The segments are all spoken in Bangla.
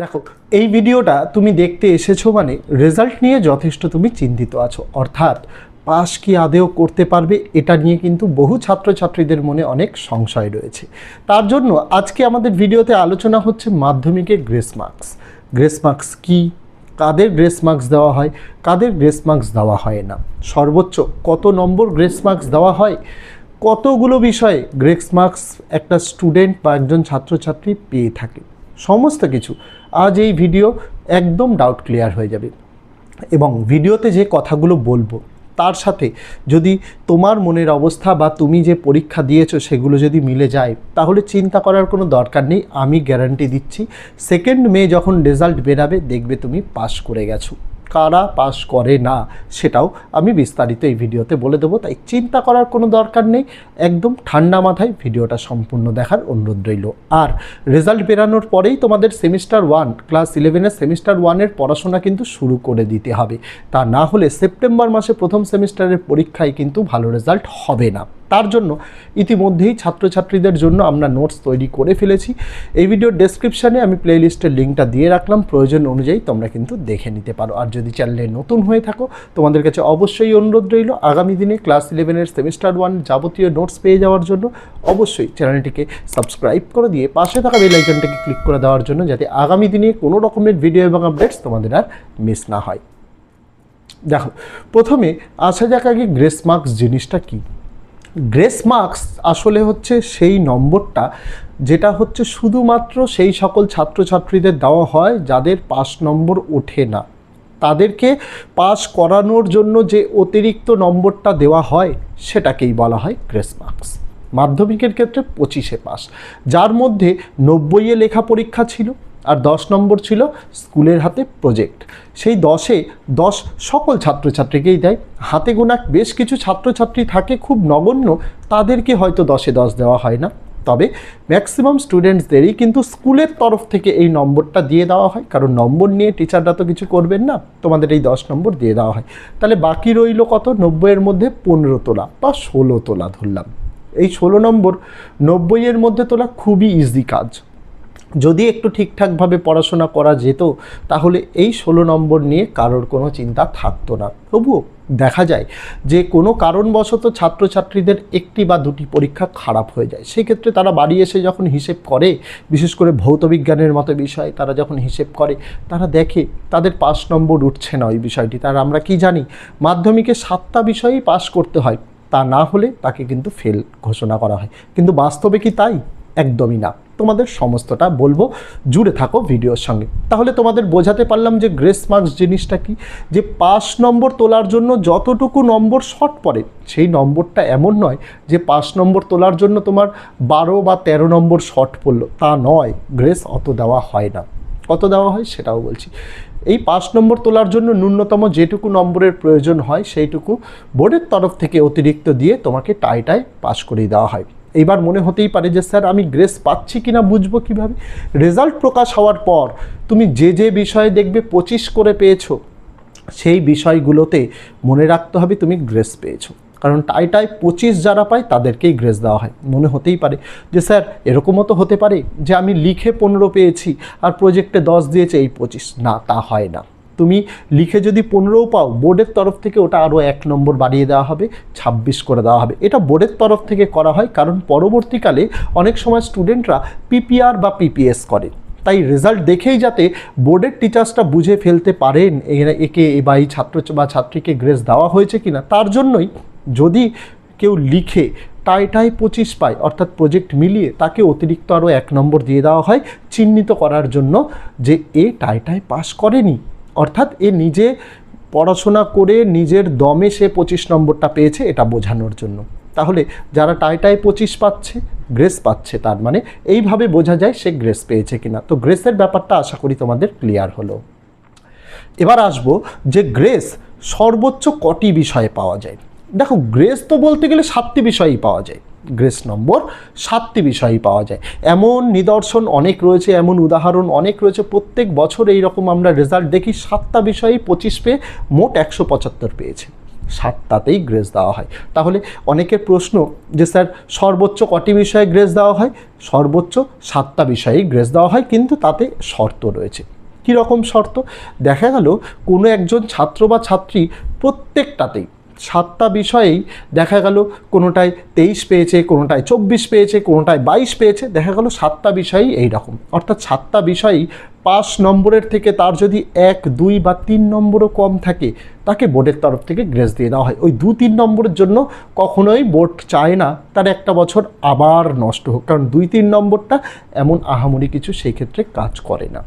দেখো, এই ভিডিওটা তুমি দেখতে এসেছ মানে রেজাল্ট নিয়ে যথেষ্ট তুমি চিন্তিত আছো। অর্থাৎ পাস কি আদেও করতে পারবে, এটা নিয়ে কিন্তু বহু ছাত্রছাত্রীদের মনে অনেক সংশয় রয়েছে। তার জন্য আজকে আমাদের ভিডিওতে আলোচনা হচ্ছে মাধ্যমিকের গ্রেস মার্কস গ্রেস মার্কস কী? কাদের গ্রেস মার্কস দেওয়া হয়? কাদের গ্রেস মার্কস দেওয়া হয় না? সর্বোচ্চ কত নম্বর গ্রেস মার্কস দেওয়া হয়? কতগুলো বিষয়ে গ্রেস মার্কস একটা স্টুডেন্ট বা একজন ছাত্রছাত্রী পেয়ে থাকে? সমস্ত কিছু, আজ এই ভিডিও একদম ডাউট ক্লিয়ার হয়ে যাবে। এবং ভিডিওতে যে কথাগুলো বলব, তার সাথে যদি তোমার মনের অবস্থা বা তুমি যে পরীক্ষা দিয়েছ সেগুলো যদি মিলে যায়, তাহলে চিন্তা করার কোনো দরকার নেই, আমি গ্যারান্টি দিচ্ছি। সেকেন্ড মে যখন রেজাল্ট বেরাবে, দেখবে তুমি পাস করে গেছো। কারা পাস করে না, সেটাও আমি বিস্তারিত এই ভিডিওতে বলে দেবো। তাই চিন্তা করার কোনো দরকার নেই। একদম ঠান্ডা মাথায় ভিডিওটা সম্পূর্ণ দেখার অনুরোধ রইল। আর রেজাল্ট বেরানোর পরেই তোমাদের সেমিস্টার ওয়ান, ক্লাস ইলেভেনের সেমিস্টার ওয়ানের পড়াশোনা কিন্তু শুরু করে দিতে হবে। তা না হলে সেপ্টেম্বর মাসে প্রথম সেমিস্টারের পরীক্ষায় কিন্তু ভালো রেজাল্ট হবে না। তার জন্য ইতিমধ্যেই ছাত্রছাত্রীদের জন্য আমরা নোটস তৈরি করে ফেলেছি। এই ভিডিওর ডেসক্রিপশানে আমি প্লেলিস্টের লিঙ্কটা দিয়ে রাখলাম। প্রয়োজন অনুযায়ী তোমরা কিন্তু দেখে নিতে পারো। আর যদি চ্যানেলে নতুন হয়ে থাকো, তোমাদের কাছে অবশ্যই অনুরোধ রইল, আগামী দিনে ক্লাস ইলেভেনের সেমিস্টার ওয়ান যাবতীয় নোটস পেয়ে যাওয়ার জন্য অবশ্যই চ্যানেলটিকে সাবস্ক্রাইব করে দিয়ে পাশে থাকা বেল আইকনটাকে ক্লিক করে দেওয়ার জন্য যাতে আগামী দিনে কোনো রকমের ভিডিও এবং আপডেটস তোমাদের আর মিস না হয়। দেখো, প্রথমে আসা যাক আগে গ্রেস মার্কস জিনিসটা কী? গ্রেস মার্কস আসলে হচ্ছে সেই নম্বরটা, যেটা হচ্ছে শুধুমাত্র সেই সকল ছাত্রছাত্রীদের দেওয়া হয় যাদের পাস নম্বর ওঠে না। তাদেরকে পাস করানোর জন্য যে অতিরিক্ত নম্বরটা দেওয়া হয়, সেটাকেই বলা হয় গ্রেস মার্কস। মাধ্যমিকের ক্ষেত্রে পঁচিশে পাস। যার মধ্যে নব্বইয়ে লেখা পরীক্ষা ছিল আর দশ নম্বর ছিল স্কুলের হাতে প্রজেক্ট সেই দশে দশ সকল ছাত্রছাত্রীকেই দেয়। হাতে গোনা বেশ কিছু ছাত্রছাত্রী থাকে খুব নগণ্য, তাদেরকে হয়তো দশে দশ দেওয়া হয় না। তবে ম্যাক্সিমাম স্টুডেন্টসদেরই কিন্তু স্কুলের তরফ থেকে এই নম্বরটা দিয়ে দেওয়া হয়। কারণ নম্বর নিয়ে টিচাররা তো কিছু করবেন না, তোমাদের এই দশ নম্বর দিয়ে দেওয়া হয়। তাহলে বাকি রইল কত? নব্বইয়ের মধ্যে পনেরো তোলা বা ষোলো তোলা ধরলাম। এই ষোলো নম্বর নব্বইয়ের মধ্যে তোলা খুবই ইজি কাজ। যদি একটু ঠিকঠাকভাবে পড়াশোনা করা যেত, তাহলে এই ষোলো নম্বর নিয়ে কারোর কোনো চিন্তা থাকতো না। তবুও দেখা যায় যে কোনো কারণবশত ছাত্রছাত্রীদের একটি বা দুটি পরীক্ষা খারাপ হয়ে যায়। সেক্ষেত্রে তারা বাড়ি এসে যখন হিসেব করে, বিশেষ করে ভৌতবিজ্ঞানের মতো বিষয়, তারা যখন হিসেব করে, তারা দেখে তাদের পাস নম্বর উঠছে না ওই বিষয়টি। তার আমরা কি জানি? মাধ্যমিকে সাতটা বিষয়েই পাস করতে হয়। তা না হলে তাকে কিন্তু ফেল ঘোষণা করা হয়। কিন্তু বাস্তবে কি তাই? একদমই না। তোমাদের সমস্তটা বলব। জুড়ে থাকো ভিডিওর সঙ্গে। তাহলে তোমাদের বোঝাতে পারলাম যে গ্রেস মার্কস জিনিসটা কি? যে পাস নম্বর তোলার জন্য যতটুকু নম্বর শর্ট পড়ে, সেই নম্বরটা এমন নয় যে পাস নম্বর তোলার জন্য তোমার বারো বা তেরো নম্বর শর্ট পড়ল। তা নয়, গ্রেস অত দেওয়া হয় না। কত দেওয়া হয় সেটাও বলছি। এই পাঁচ নম্বর তোলার জন্য ন্যূনতম যেটুকু নম্বরের প্রয়োজন হয়, সেইটুকু বোর্ডের তরফ থেকে অতিরিক্ত দিয়ে তোমাকে টাইটায় পাস করিয়ে দেওয়া হয়। এইবার মনে হতেই পারে যে, স্যার, আমি গ্রেস পাচ্ছি কি না বুঝব কীভাবে? রেজাল্ট প্রকাশ হওয়ার পর তুমি যে যে বিষয়ে দেখবে পঁচিশ করে পেয়েছ, সেই বিষয়গুলোতে মনে রাখতে হবে তুমি গ্রেস পেয়েছ। কারণ টাইটায় পঁচিশ যারা পায়, তাদেরকেই গ্রেস দেওয়া হয়। মনে হতেই পারে যে, স্যার, এরকমও তো হতে পারে যে, আমি লিখে পনেরো পেয়েছি আর প্রজেক্টে দশ দিয়েছে, এই পঁচিশ। না, তা হয় না। তুমি লিখে যদি পনেরোও পাও, বোর্ডের তরফ থেকে ওটা আরও এক নম্বর বাড়িয়ে দেওয়া হবে, ছাব্বিশ করে দেওয়া হবে। এটা বোর্ডের তরফ থেকে করা হয় কারণ পরবর্তীকালে অনেক সময় স্টুডেন্টরা পিপিআর বা পিপিএস করে। তাই রেজাল্ট দেখেই যাতে বোর্ডের টিচার্সটা বুঝে ফেলতে পারেন একে বা এই ছাত্র বা ছাত্রীকে গ্রেস দেওয়া হয়েছে কিনা, তার জন্যই যদি কেউ লিখে টাইটাই পঁচিশ পায়, অর্থাৎ প্রজেক্ট মিলিয়ে তাকে অতিরিক্ত আরও এক নম্বর দিয়ে দেওয়া হয়, চিহ্নিত করার জন্য যে এ টাইটাই পাস করেনি। অর্থাৎ এ নিজে পড়াশোনা করে নিজের দমে সে পঁচিশ নম্বরটা পেয়েছে, এটা বোঝানোর জন্য। তাহলে যারা টাইটাই পঁচিশ পাচ্ছে, গ্রেস পাচ্ছে তার মানে এইভাবে বোঝা যায় সে গ্রেস পেয়েছে কিনা। তো গ্রেসের ব্যাপারটা আশা করি তোমাদের ক্লিয়ার হলো। এবার আসব যে গ্রেস সর্বোচ্চ কটি বিষয়ে পাওয়া যায়। দেখো, গ্রেস তো বলতে গেলে সাতটি বিষয়ই পাওয়া যায়। গ্রেস নম্বর সাতটি বিষয়ই পাওয়া যায়। এমন নিদর্শন অনেক রয়েছে, এমন উদাহরণ অনেক রয়েছে। প্রত্যেক বছর এই রকম আমরা রেজাল্ট দেখি, সাতটা বিষয়েই পঁচিশ পেয়ে মোট একশো পঁচাত্তর পেয়েছে। সাতটাতেই গ্রেস দেওয়া হয়। তাহলে অনেকের প্রশ্ন যে, স্যার, সর্বোচ্চ কটি বিষয়ে গ্রেস দেওয়া হয়? সর্বোচ্চ সাতটা বিষয়েই গ্রেস দেওয়া হয়, কিন্তু তাতে শর্ত রয়েছে। কী রকম শর্ত? দেখা গেল কোনো একজন ছাত্র বা ছাত্রী প্রত্যেকটাতেই সাতটা বিষয়েই দেখা গেল কোনোটায় তেইশ পেয়েছে, কোনোটায় চব্বিশ পেয়েছে, কোনোটায় বাইশ পেয়েছে, দেখা গেল সাতটা বিষয়ই এই রকম অর্থাৎ সাতটা বিষয়ই পাঁচ নম্বরের থেকে তার যদি এক, দুই বা তিন নম্বরও কম থাকে, তাকে বোর্ডের তরফ থেকে গ্রেস দিয়ে দেওয়া হয়। ওই দু, তিন নম্বরের জন্য কখনোই বোর্ড চায় না, তার একটা বছর আবার নষ্ট হোক। কারণ দুই, তিন নম্বরটা এমন আহামরি কিছু সেই ক্ষেত্রে কাজ করে না।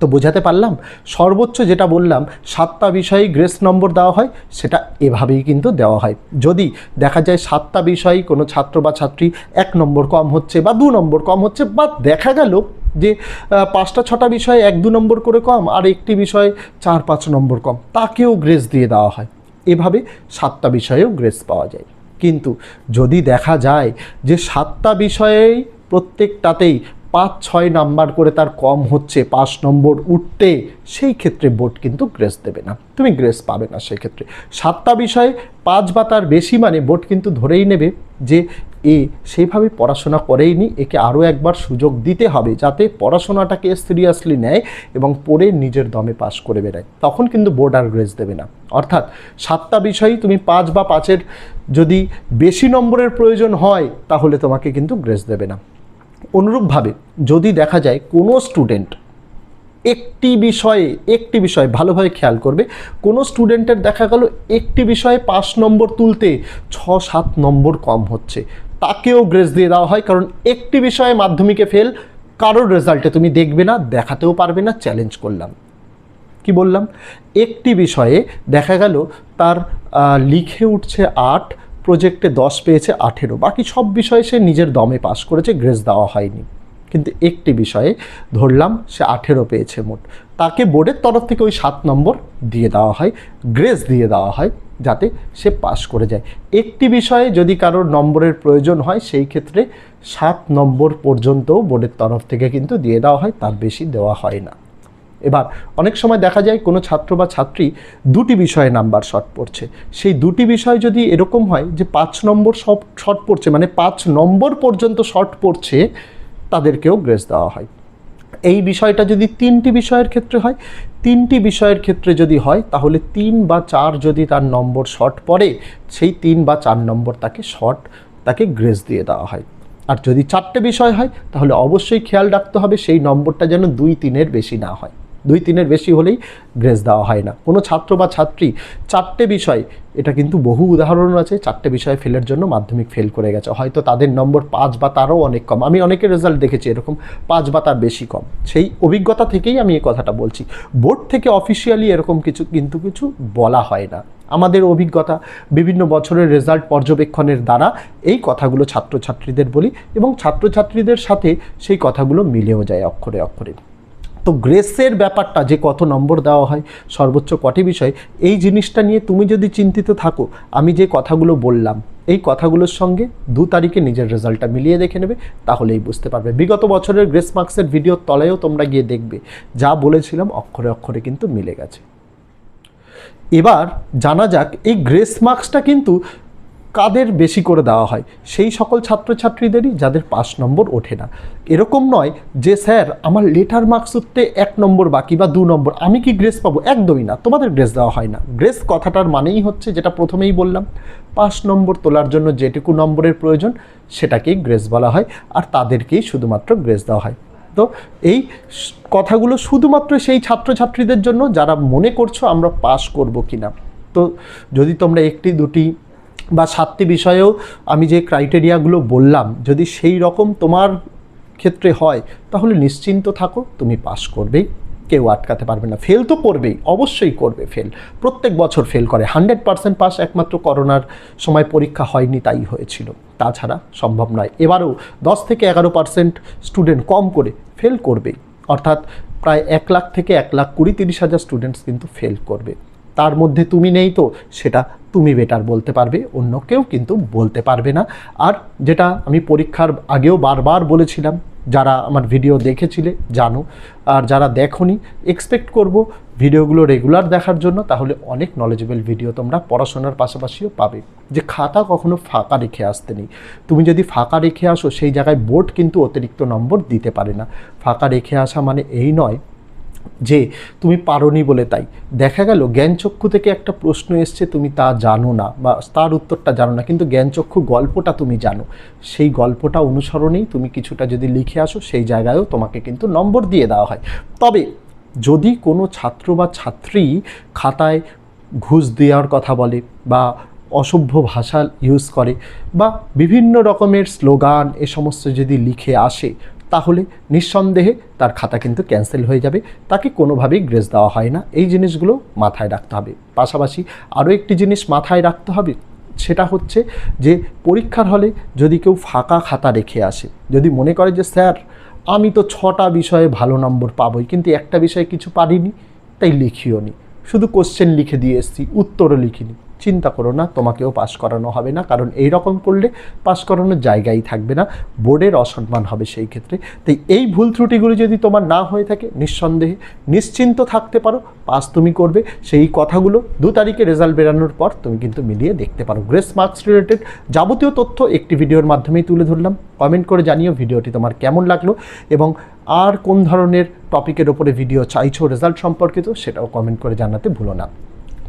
তো বোঝাতে পারলাম। সর্বোচ্চ যেটা বললাম, সাতটা বিষয়ে গ্রেস নম্বর দেওয়া হয়, সেটা এভাবেই কিন্তু দেওয়া হয়। যদি দেখা যায় সাতটা বিষয়ে কোনো ছাত্র বা ছাত্রী এক নম্বর কম হচ্ছে বা দু নম্বর কম হচ্ছে, বা দেখা গেল যে পাঁচটা, ছটা বিষয়ে এক, দু নম্বর করে কম আর একটি বিষয়ে চার, পাঁচ নম্বর কম, তাকেও গ্রেস দিয়ে দেওয়া হয়। এভাবে সাতটা বিষয়েও গ্রেস পাওয়া যায়। কিন্তু যদি দেখা যায় যে সাতটা বিষয়েই প্রত্যেকটাতেই পাঁচ ছয় নাম্বার করে তার কম হচ্ছে, পাঁচ নম্বর উঠতে, সেই ক্ষেত্রে বোর্ড কিন্তু গ্রেস দেবে না। তুমি গ্রেস পাবে না সেই ক্ষেত্রে। সাতটা বিষয়ে পাঁচ বা তার বেশি মানে বোর্ড কিন্তু ধরেই নেবে যে, এ সেইভাবে পড়াশোনা করেইনি, একে আরও একবার সুযোগ দিতে হবে যাতে পড়াশোনাটাকে সিরিয়াসলি নেয় এবং পড়ে নিজের দমে পাশ করে বেড়ায়। তখন কিন্তু বোর্ড আর গ্রেস দেবে না। অর্থাৎ সাতটা বিষয়ই তুমি পাঁচ বা পাঁচের যদি বেশি নম্বরের প্রয়োজন হয়, তাহলে তোমাকে কিন্তু গ্রেস দেবে না। অনুরূপভাবে যদি দেখা যায় কোনো স্টুডেন্ট একটি বিষয়ে, একটি বিষয় ভালোভাবে খেয়াল করবে, কোনো স্টুডেন্টের দেখা গেল একটি বিষয়ে পাঁচ নম্বর তুলতে ছ সাত নম্বর কম হচ্ছে। তাকেও গ্রেস দিয়ে দেওয়া হয় কারণ একটি বিষয়ে মাধ্যমিকে ফেল কারোর রেজাল্টে তুমি দেখবে না, দেখাতেও পারবে না চ্যালেঞ্জ করলাম। কি বললাম? একটি বিষয়ে দেখা গেল তার লিখে উঠছে আট প্রজেক্টে দশ পেয়েছে আঠেরো। বাকি সব বিষয়ে সে নিজের দমে পাস করেছে, গ্রেস দেওয়া হয়নি। কিন্তু একটি বিষয়ে ধরলাম, সে আঠেরো পেয়েছে মোট। তাকে বোর্ডের তরফ থেকে ওই সাত নম্বর দিয়ে দেওয়া হয়, গ্রেস দিয়ে দেওয়া হয়, যাতে সে পাস করে যায়। একটি বিষয়ে যদি কারোর নম্বরের প্রয়োজন হয়, সেই ক্ষেত্রে সাত নম্বর পর্যন্তও বোর্ডের তরফ থেকে কিন্তু দিয়ে দেওয়া হয়, তার বেশি দেওয়া হয় না। এবার অনেক সময় দেখা যায় কোনো ছাত্র বা ছাত্রী দুটি বিষয়ে নাম্বার শর্ট পড়ছে। সেই দুটি বিষয় যদি এরকম হয় যে পাঁচ নম্বর সব শর্ট পড়ছে মানে পাঁচ নম্বর পর্যন্ত শর্ট পড়ছে, তাদেরকেও গ্রেস দেওয়া হয়। এই বিষয়টা যদি তিনটি বিষয়ের ক্ষেত্রে হয়, তিনটি বিষয়ের ক্ষেত্রে যদি হয়, তাহলে তিন বা চার যদি তার নম্বর শর্ট পড়ে, সেই তিন বা চার নম্বর তাকে শর্ট তাকে গ্রেস দিয়ে দেওয়া হয়। আর যদি চারটে বিষয় হয়, তাহলে অবশ্যই খেয়াল রাখতে হবে সেই নম্বরটা যেন দুই তিনের বেশি না হয়। দুই তিনের বেশি হলেই গ্রেস দেওয়া হয় না। কোনো ছাত্র বা ছাত্রী চারটে বিষয়, এটা কিন্তু বহু উদাহরণ আছে, চারটে বিষয়ে ফেলের জন্য মাধ্যমিক ফেল করে গেছে। হয়তো তাদের নম্বর পাঁচ বা তারও অনেক কম। আমি অনেকের রেজাল্ট দেখেছি এরকম, পাঁচ বা তার বেশি কম। সেই অভিজ্ঞতা থেকেই আমি এই কথাটা বলছি। বোর্ড থেকে অফিসিয়ালি এরকম কিছু, কিন্তু কিছু বলা হয় না। আমাদের অভিজ্ঞতা বিভিন্ন বছরের রেজাল্ট পর্যবেক্ষণের দ্বারা এই কথাগুলো ছাত্রছাত্রীদের বলি এবং ছাত্রছাত্রীদের সাথে সেই কথাগুলো মিলেও যায় অক্ষরে অক্ষরে। তো গ্রেসের ব্যাপারটা যে কত নম্বর দেওয়া হয়, সর্বোচ্চ কটি বিষয়, এই জিনিসটা নিয়ে তুমি যদি চিন্তিত থাকো, আমি যে কথাগুলো বললাম, এই কথাগুলোর সঙ্গে দু তারিখে নিজের রেজাল্টটা মিলিয়ে দেখে নেবে, তাহলেই বুঝতে পারবে। বিগত বছরের গ্রেস মার্কসের ভিডিওর তলায়ও তোমরা গিয়ে দেখবে, যা বলেছিলাম অক্ষরে অক্ষরে কিন্তু মিলে গেছে। এবার জানা যাক, এই গ্রেস মার্কসটা কিন্তু কাদের বেশি করে দেওয়া হয়? সেই সকল ছাত্রছাত্রীদেরই যাদের পাঁচ নম্বর ওঠে না। এরকম নয় যে, স্যার, আমার লেটার মার্কস উঠতে এক নম্বর, বাকি বা দু নম্বর। আমি কি গ্রেস পাবো? একদমই না। তোমাদের গ্রেস দেওয়া হয় না। গ্রেস কথাটার মানেই হচ্ছে যেটা প্রথমেই বললাম। পাঁচ নম্বর তোলার জন্য যেটুকু নম্বরের প্রয়োজন, সেটাকেই গ্রেস বলা হয় আর তাদেরকেই শুধুমাত্র গ্রেস দেওয়া হয়। তো এই কথাগুলো শুধুমাত্র সেই ছাত্রছাত্রীদের জন্য যারা মনে করছ আমরা পাস করব কিনা। তো যদি তোমরা একটি, দুটি বা সাতটি বিষয়েও আমি যে ক্রাইটেরিয়াগুলো বললাম, যদি সেই রকম তোমার ক্ষেত্রে হয়, তাহলে নিশ্চিন্ত থাকো, তুমি পাস করবেই কেউ আটকাতে পারবে না। ফেল তো করবেই, অবশ্যই করবে ফেল। প্রত্যেক বছর ফেল করে। হান্ড্রেড পার্সেন্ট পাস একমাত্র করোনার সময় পরীক্ষা হয়নি, তাই হয়েছিল। তাছাড়া সম্ভব নয়। এবারও দশ থেকে এগারো পার্সেন্ট স্টুডেন্ট কম করে ফেল করবেই। অর্থাৎ প্রায় এক লাখ থেকে এক লাখ কুড়ি তিরিশ হাজার স্টুডেন্টস কিন্তু ফেল করবে। তার মধ্যে তুমি নেই তো, সেটা তুমি বেটার বলতে পারবে, অন্য কেউ কিন্তু বলতে পারবে না। আর যেটা আমি পরীক্ষার আগেও বারবার বলেছিলাম, যারা আমার ভিডিও দেখেছিলে, জানো। আর যারা দেখোনি এক্সপেক্ট করব ভিডিওগুলো রেগুলার দেখার জন্য, তাহলে অনেক নলেজেবল ভিডিও তোমরা পড়াশোনার পাশাপাশিও পাবে। যে খাতা কখনো ফাঁকা রেখে আসতে নেই। তুমি যদি ফাঁকা রেখে আসো, সেই জায়গায় বোর্ড কিন্তু অতিরিক্ত নম্বর দিতে পারে না। ফাঁকা রেখে আসা মানে এই নয় যে তুমি পারোনি বলে তাই। দেখা গেল জ্ঞানচক্ষু থেকে একটা প্রশ্ন এসছে, তুমি তা জানো না বা তার উত্তরটা জানো না, কিন্তু জ্ঞানচক্ষু গল্পটা তুমি জানো। সেই গল্পটা অনুসরণেই তুমি কিছুটা যদি লিখে আসো, সেই জায়গায়ও তোমাকে কিন্তু নম্বর দিয়ে দেওয়া হয়। তবে যদি কোনো ছাত্র বা ছাত্রী খাতায় ঘুষ দেওয়ার কথা বলে বা অসভ্য ভাষা ইউজ করে বা বিভিন্ন রকমের স্লোগান, এ সমস্ত যদি লিখে আসে তাহলে নিঃসন্দেহে তার খাতা কিন্তু ক্যান্সেল হয়ে যাবে। তাকে কোনোভাবেই গ্রেস দেওয়া হয় না। এই জিনিসগুলো মাথায় রাখতে হবে। পাশাপাশি আরও একটি জিনিস মাথায় রাখতে হবে, সেটা হচ্ছে যে পরীক্ষার হলে যদি কেউ ফাঁকা খাতা রেখে আসে, যদি মনে করে যে, স্যার, আমি তো ছটা বিষয়ে ভালো নম্বর পাবই, কিন্তু একটা বিষয়ে কিছু পারিনি, তাই লিখিও নি। শুধু কোশ্চেন লিখে দিয়ে এসছি, উত্তরও লিখিনি। চিন্তা করো না, তোমাকেও পাস করানো হবে না, কারণ এই রকম করলে পাস করানোর জায়গাই থাকবে না, বোর্ডের অসম্মান হবে সেই ক্ষেত্রে। তাই এই ভুল ত্রুটিগুলো যদি তোমার না হয়ে থাকে, নিঃসন্দেহে নিশ্চিন্ত থাকতে পারো, পাস তুমি করবে, সেই কথাগুলো দু তারিখে রেজাল্ট বেরানোর পর তুমি কিন্তু মিলিয়ে দেখতে পারো। গ্রেস মার্কস রিলেটেড যাবতীয় তথ্য একটি ভিডিওর মাধ্যমেই তুলে ধরলাম। কমেন্ট করে জানিও ভিডিওটি তোমার কেমন লাগল এবং আর কোন ধরনের টপিকের ওপরে ভিডিও চাইছো, রেজাল্ট সম্পর্কিত সেটাও কমেন্ট করে জানাতে ভুলো না।